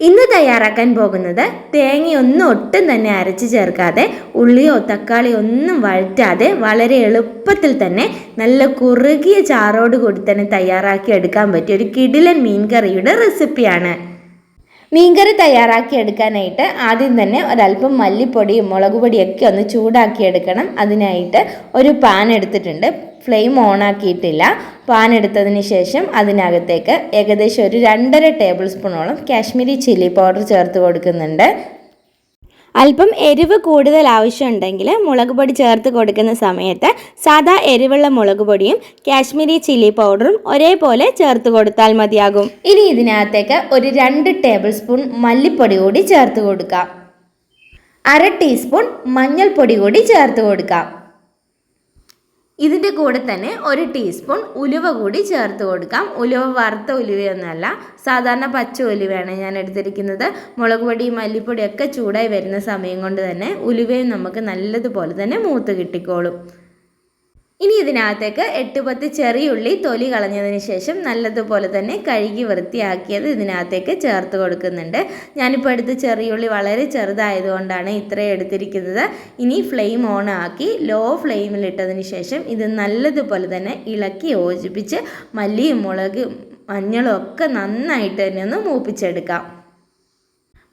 ഇന്ന് തയ്യാറാക്കാൻ പോകുന്നത് തേങ്ങയൊന്നും ഒട്ടും തന്നെ അരച്ച് ചേർക്കാതെ ഉള്ളിയോ തക്കാളിയോ ഒന്നും വഴറ്റാതെ വളരെ എളുപ്പത്തിൽ തന്നെ നല്ല കുറുകിയ ചാറോട് കൂടി തന്നെ തയ്യാറാക്കി എടുക്കാൻ പറ്റിയ ഒരു കിടിലൻ മീൻകറിയുടെ റെസിപ്പിയാണ് മീൻകറി തയ്യാറാക്കി എടുക്കാനായിട്ട് ആദ്യം തന്നെ ഒരല്പം മല്ലിപ്പൊടിയും മുളക് പൊടിയൊക്കെ ഒന്ന് ചൂടാക്കി എടുക്കണം. അതിനായിട്ട് ഒരു പാൻ എടുത്തിട്ടുണ്ട്. ഫ്ലെയിം ഓൺ ആക്കിയിട്ടില്ല. പാൻ എടുത്തതിന് ശേഷം അതിനകത്തേക്ക് ഏകദേശം ഒരു രണ്ടര ടേബിൾ സ്പൂണോളം കാശ്മീരി ചില്ലി പൗഡർ ചേർത്ത് കൊടുക്കുന്നുണ്ട്. അല്പം എരിവ് കൂടുതൽ ആവശ്യമുണ്ടെങ്കിൽ മുളക് പൊടി ചേർത്ത് കൊടുക്കുന്ന സമയത്ത് സാധാ എരിവുള്ള മുളക് പൊടിയും കാശ്മീരി ചില്ലി പൗഡറും ഒരേപോലെ ചേർത്ത് കൊടുത്താൽ മതിയാകും. ഇനി ഇതിനകത്തേക്ക് ഒരു രണ്ട് ടേബിൾ സ്പൂൺ മല്ലിപ്പൊടി കൂടി ചേർത്ത് കൊടുക്കാം. അര ടീസ്പൂൺ മഞ്ഞൾപ്പൊടി കൂടി ചേർത്ത് കൊടുക്കാം. ഇതിന്റെ കൂടെ തന്നെ ഒരു ടീസ്പൂൺ ഉലുവ കൂടി ചേർത്ത് കൊടുക്കാം. ഉലുവ വറുത്ത ഉലുവയൊന്നുമല്ല. സാധാരണ പച്ച ഉലുവയാണ് ഞാൻ എടുത്തിരിക്കുന്നത്. മുളക് പൊടി മല്ലിപ്പൊടി ഒക്കെ ചൂടായി വരുന്ന സമയം കൊണ്ട് തന്നെ ഉലുവയും നമുക്ക് നല്ലതുപോലെ തന്നെ മൂത്ത് കിട്ടിക്കോളും. ഇനി ഇതിനകത്തേക്ക് എട്ട് പത്ത് ചെറിയുള്ളി തൊലി കളഞ്ഞതിന് ശേഷം നല്ലതുപോലെ തന്നെ കഴുകി വൃത്തിയാക്കിയത് ഇതിനകത്തേക്ക് ചേർത്ത് കൊടുക്കുന്നുണ്ട്. ഞാനിപ്പോൾ എടുത്ത് ചെറിയുള്ളി വളരെ ചെറുതായതുകൊണ്ടാണ് ഇത്രയും എടുത്തിരിക്കുന്നത്. ഇനി ഫ്ലെയിം ഓൺ ആക്കി ലോ ഫ്ലെയിമിലിട്ടതിന് ശേഷം ഇത് നല്ലതുപോലെ തന്നെ ഇളക്കി യോജിപ്പിച്ച് മല്ലിയും മുളകും മഞ്ഞളും ഒക്കെ നന്നായിട്ട് തന്നെ ഒന്ന് മൂപ്പിച്ചെടുക്കാം.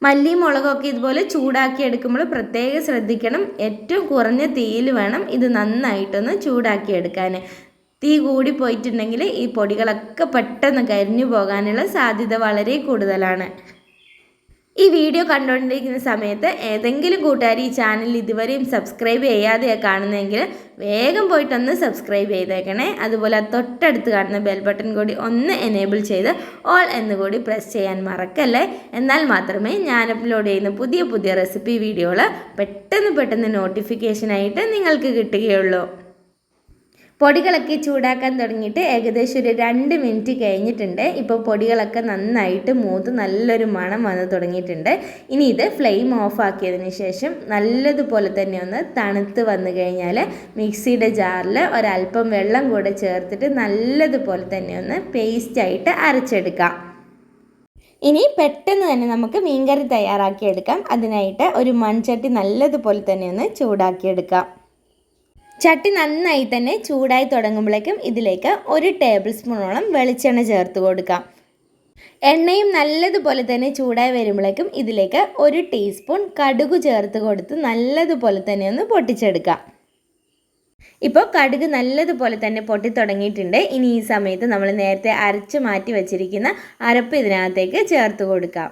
മല്ലിയും മുളകൊക്കെ ഇതുപോലെ ചൂടാക്കി എടുക്കുമ്പോൾ പ്രത്യേകം ശ്രദ്ധിക്കണം. ഏറ്റവും കുറഞ്ഞ തീയിൽ വേണം ഇത് നന്നായിട്ടൊന്ന് ചൂടാക്കി എടുക്കാൻ തീ കൂടി പോയിട്ടുണ്ടെങ്കിൽ ഈ പൊടികളൊക്കെ പെട്ടെന്ന് കരിഞ്ഞു പോകാനുള്ള സാധ്യത വളരെ കൂടുതലാണ്. ഈ വീഡിയോ കണ്ടുകൊണ്ടിരിക്കുന്ന സമയത്ത് ഏതെങ്കിലും കൂട്ടുകാർ ഈ ചാനൽ ഇതുവരെയും സബ്സ്ക്രൈബ് ചെയ്യാതെ കാണുന്നതെങ്കിൽ വേഗം പോയിട്ടൊന്ന് സബ്സ്ക്രൈബ് ചെയ്തേക്കണേ. അതുപോലെ തൊട്ടടുത്ത് കാണുന്ന ബെൽ ബട്ടൺ കൂടി ഒന്ന് എനേബിൾ ചെയ്ത് ഓൾ എന്നുകൂടി പ്രസ് ചെയ്യാൻ മറക്കല്ലേ? എന്നാൽ മാത്രമേ ഞാൻ അപ്ലോഡ് ചെയ്യുന്ന പുതിയ പുതിയ റെസിപ്പി വീഡിയോകൾ പെട്ടെന്ന് പെട്ടെന്ന് നോട്ടിഫിക്കേഷനായിട്ട് നിങ്ങൾക്ക് കിട്ടുകയുള്ളൂ. പൊടികളൊക്കെ ചൂടാക്കാൻ തുടങ്ങിയിട്ട് ഏകദേശം ഒരു രണ്ട് മിനിറ്റ് കഴിഞ്ഞിട്ടുണ്ട്. ഇപ്പോൾ പൊടികളൊക്കെ നന്നായിട്ട് മൂത്ത് നല്ലൊരു മണം വന്ന് തുടങ്ങിയിട്ടുണ്ട്. ഇനി ഇത് ഫ്ലെയിം ഓഫ് ആക്കിയതിന് ശേഷം നല്ലതുപോലെ തന്നെ ഒന്ന് തണുത്ത് വന്നു കഴിഞ്ഞാൽ മിക്സിയുടെ ജാറിൽ ഒരല്പം വെള്ളം കൂടെ ചേർത്തിട്ട് നല്ലതുപോലെ തന്നെ ഒന്ന് പേസ്റ്റായിട്ട് അരച്ചെടുക്കാം. ഇനി പെട്ടെന്ന് തന്നെ നമുക്ക് മീൻകറി തയ്യാറാക്കിയെടുക്കാം. അതിനായിട്ട് ഒരു മൺചട്ടി നല്ലതുപോലെ തന്നെ ഒന്ന് ചൂടാക്കിയെടുക്കാം. ചട്ടി നന്നായി തന്നെ ചൂടായി തുടങ്ങുമ്പോഴേക്കും ഇതിലേക്ക് ഒരു ടേബിൾ സ്പൂണോളം വെളിച്ചെണ്ണ ചേർത്ത് കൊടുക്കാം. എണ്ണയും നല്ലതുപോലെ തന്നെ ചൂടായി വരുമ്പോഴേക്കും ഇതിലേക്ക് ഒരു ടീസ്പൂൺ കടുക് ചേർത്ത് കൊടുത്ത് നല്ലതുപോലെ തന്നെ ഒന്ന് പൊട്ടിച്ചെടുക്കാം. ഇപ്പോൾ കടുക് നല്ലതുപോലെ തന്നെ പൊട്ടി തുടങ്ങിയിട്ടുണ്ട്. ഇനി ഈ സമയത്ത് നമ്മൾ നേരത്തെ അരച്ച് മാറ്റി വച്ചിരിക്കുന്ന അരപ്പ് ഇതിനകത്തേക്ക് ചേർത്ത് കൊടുക്കാം.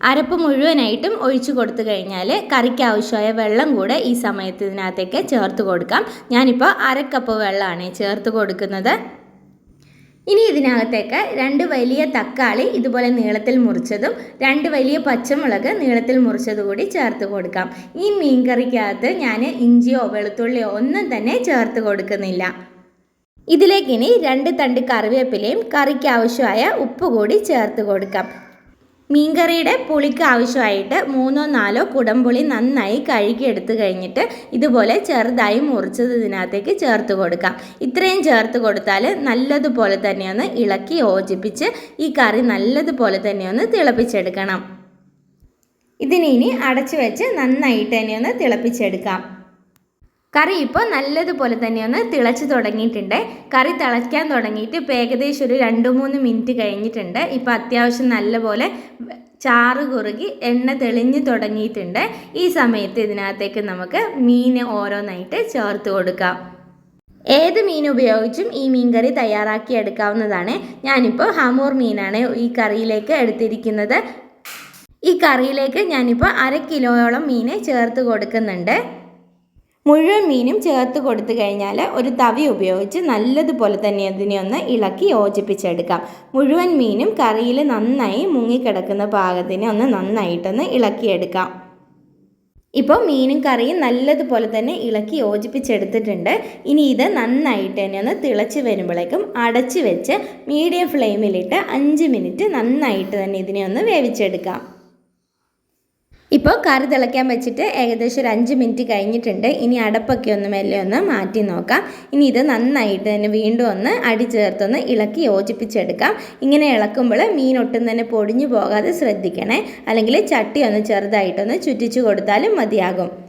അരപ്പ് മുഴുവനായിട്ടും ഒഴിച്ചു കൊടുത്തു കഴിഞ്ഞാൽ കറിക്ക് ആവശ്യമായ വെള്ളം കൂടെ ഈ സമയത്ത് ഇതിനകത്തേക്ക് ചേർത്ത് കൊടുക്കാം. ഞാനിപ്പോൾ അരക്കപ്പ് വെള്ളമാണ് ചേർത്ത് കൊടുക്കുന്നത്. ഇനി ഇതിനകത്തേക്ക് രണ്ട് വലിയ തക്കാളി ഇതുപോലെ നീളത്തിൽ മുറിച്ചതും രണ്ട് വലിയ പച്ചമുളക് നീളത്തിൽ മുറിച്ചതും കൂടി ചേർത്ത് കൊടുക്കാം. ഈ മീൻ കറിക്കകത്ത് ഞാൻ ഇഞ്ചിയോ വെളുത്തുള്ളിയോ ഒന്നും തന്നെ ചേർത്ത് കൊടുക്കുന്നില്ല. ഇതിലേക്ക് ഇനി രണ്ട് തണ്ട് കറിവേപ്പിലയും കറിക്ക് ആവശ്യമായ ഉപ്പ് കൂടി ചേർത്ത് കൊടുക്കാം. മീൻകറിയുടെ പുളിക്ക് ആവശ്യമായിട്ട് മൂന്നോ നാലോ കുടംപുളി നന്നായി കഴുകിയെടുത്ത് കഴിഞ്ഞിട്ട് ഇതുപോലെ ചെറുതായി മുറിച്ചത് ഇതിനകത്തേക്ക് ചേർത്ത് കൊടുക്കാം. ഇത്രയും ചേർത്ത് കൊടുത്താൽ നല്ലതുപോലെ തന്നെ ഒന്ന് ഇളക്കി യോജിപ്പിച്ച് ഈ കറി നല്ലതുപോലെ തന്നെ ഒന്ന് തിളപ്പിച്ചെടുക്കണം. ഇതിനി അടച്ചു വെച്ച് നന്നായിട്ട് തന്നെ ഒന്ന് തിളപ്പിച്ചെടുക്കാം. കറി ഇപ്പോൾ നല്ലതുപോലെ തന്നെ ഒന്ന് തിളച്ച് തുടങ്ങിയിട്ടുണ്ട്. കറി തിളയ്ക്കാൻ തുടങ്ങിയിട്ട് ഇപ്പോൾ ഏകദേശം ഒരു രണ്ട് മൂന്ന് മിനിറ്റ് കഴിഞ്ഞിട്ടുണ്ട്. ഇപ്പോൾ അത്യാവശ്യം നല്ലപോലെ ചാറ് കുറുകി എണ്ണ തെളിഞ്ഞ് തുടങ്ങിയിട്ടുണ്ട്. ഈ സമയത്ത് ഇതിനകത്തേക്ക് നമുക്ക് മീൻ ഓരോന്നായിട്ട് ചേർത്ത് കൊടുക്കാം. ഏത് മീൻ ഉപയോഗിച്ചും ഈ മീൻ കറി തയ്യാറാക്കി എടുക്കാവുന്നതാണ്. ഞാനിപ്പോൾ ഹമൂർ മീനാണ് ഈ കറിയിലേക്ക് എടുത്തിരിക്കുന്നത്. ഈ കറിയിലേക്ക് ഞാനിപ്പോൾ അര കിലോയോളം മീനെ ചേർത്ത് കൊടുക്കുന്നുണ്ട്. മുഴുവൻ മീനും ചേർത്ത് കൊടുത്തു കഴിഞ്ഞാൽ ഒരു തവി ഉപയോഗിച്ച് നല്ലതുപോലെ തന്നെ അതിനെ ഒന്ന് ഇളക്കി യോജിപ്പിച്ചെടുക്കാം. മുഴുവൻ മീനും കറിയിൽ നന്നായി മുങ്ങിക്കിടക്കുന്ന പാകത്തിന് ഒന്ന് നന്നായിട്ടൊന്ന് ഇളക്കിയെടുക്കാം. ഇപ്പോൾ മീനും കറിയും നല്ലതുപോലെ തന്നെ ഇളക്കി യോജിപ്പിച്ചെടുത്തിട്ടുണ്ട്. ഇനി ഇത് നന്നായിട്ട് തന്നെ ഒന്ന് തിളച്ച് വരുമ്പോഴേക്കും അടച്ച് വെച്ച് മീഡിയം ഫ്ലെയിമിലിട്ട് അഞ്ച് മിനിറ്റ് നന്നായിട്ട് തന്നെ ഇതിനെ ഒന്ന് വേവിച്ചെടുക്കാം. ഇപ്പോൾ കറി തിളയ്ക്കാൻ വെച്ചിട്ട് ഏകദേശം ഒരു അഞ്ച് മിനിറ്റ് കഴിഞ്ഞിട്ടുണ്ട്. ഇനി അടപ്പൊക്കെ ഒന്ന് മെല്ലെ ഒന്ന് മാറ്റി നോക്കാം. ഇനി ഇത് നന്നായിട്ട് തന്നെ വീണ്ടും ഒന്ന് അടി ചേർത്തൊന്ന് ഇളക്കി യോജിപ്പിച്ചെടുക്കാം. ഇങ്ങനെ ഇളക്കുമ്പോൾ മീൻ ഒട്ടും തന്നെ പൊടിഞ്ഞു പോകാതെ ശ്രദ്ധിക്കണേ. അല്ലെങ്കിൽ ചട്ടി ഒന്ന് ചെറുതായിട്ടൊന്ന് ചുറ്റിച്ചു കൊടുത്താലും മതിയാകും.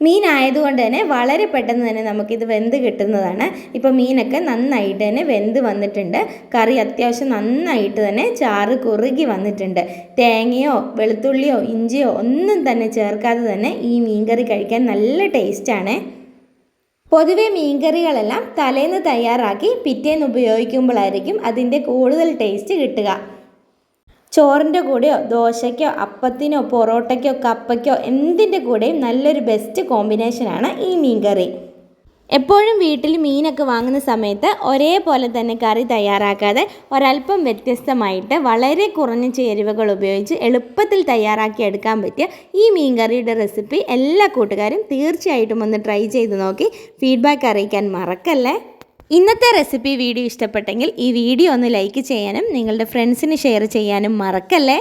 മീൻ ആയതുകൊണ്ട് തന്നെ വളരെ പെട്ടെന്ന് തന്നെ നമുക്കിത് വെന്ത് കിട്ടുന്നതാണ്. ഇപ്പോൾ മീനൊക്കെ നന്നായിട്ട് തന്നെ വെന്ത് വന്നിട്ടുണ്ട്. കറി അത്യാവശ്യം നന്നായിട്ട് തന്നെ ചാറ് കുറുകി വന്നിട്ടുണ്ട്. തേങ്ങയോ വെളുത്തുള്ളിയോ ഇഞ്ചിയോ ഒന്നും തന്നെ ചേർക്കാതെ തന്നെ ഈ മീൻകറി കഴിക്കാൻ നല്ല ടേസ്റ്റാണ്. പൊതുവെ മീൻകറികളെല്ലാം തലേന്ന് തയ്യാറാക്കി പിറ്റേന്ന് ഉപയോഗിക്കുമ്പോഴായിരിക്കും അതിന്റെ കൂടുതൽ ടേസ്റ്റ് കിട്ടുക. ചോറിന്റെ കൂടെയോ ദോശയ്ക്കോ അപ്പത്തിനോ പൊറോട്ടയ്ക്കോ കപ്പയ്ക്കോ എന്തിന്റെ കൂടെയും നല്ലൊരു ബെസ്റ്റ് കോമ്പിനേഷനാണ് ഈ മീൻകറി എപ്പോഴും വീട്ടിൽ മീനൊക്കെ വാങ്ങുന്ന സമയത്ത് ഒരേപോലെ തന്നെ കറി തയ്യാറാക്കാതെ ഒരല്പം വ്യത്യസ്തമായിട്ട് വളരെ കുറഞ്ഞ ചേരുവകൾ ഉപയോഗിച്ച് എളുപ്പത്തിൽ തയ്യാറാക്കി എടുക്കാൻ പറ്റിയ ഈ മീൻ കറിയുടെ റെസിപ്പി എല്ലാ കൂട്ടുകാരും തീർച്ചയായിട്ടും ഒന്ന് ട്രൈ ചെയ്ത് നോക്കി. ഫീഡ്ബാക്ക് അറിയിക്കാൻ മറക്കല്ലേ? ഇന്നത്തെ റെസിപ്പി വീഡിയോ ഇഷ്ടപ്പെട്ടെങ്കിൽ ഈ വീഡിയോ ഒന്ന് ലൈക്ക് ചെയ്യാനും നിങ്ങളുടെ ഫ്രണ്ട്സിന് ഷെയർ ചെയ്യാനും മറക്കല്ലേ?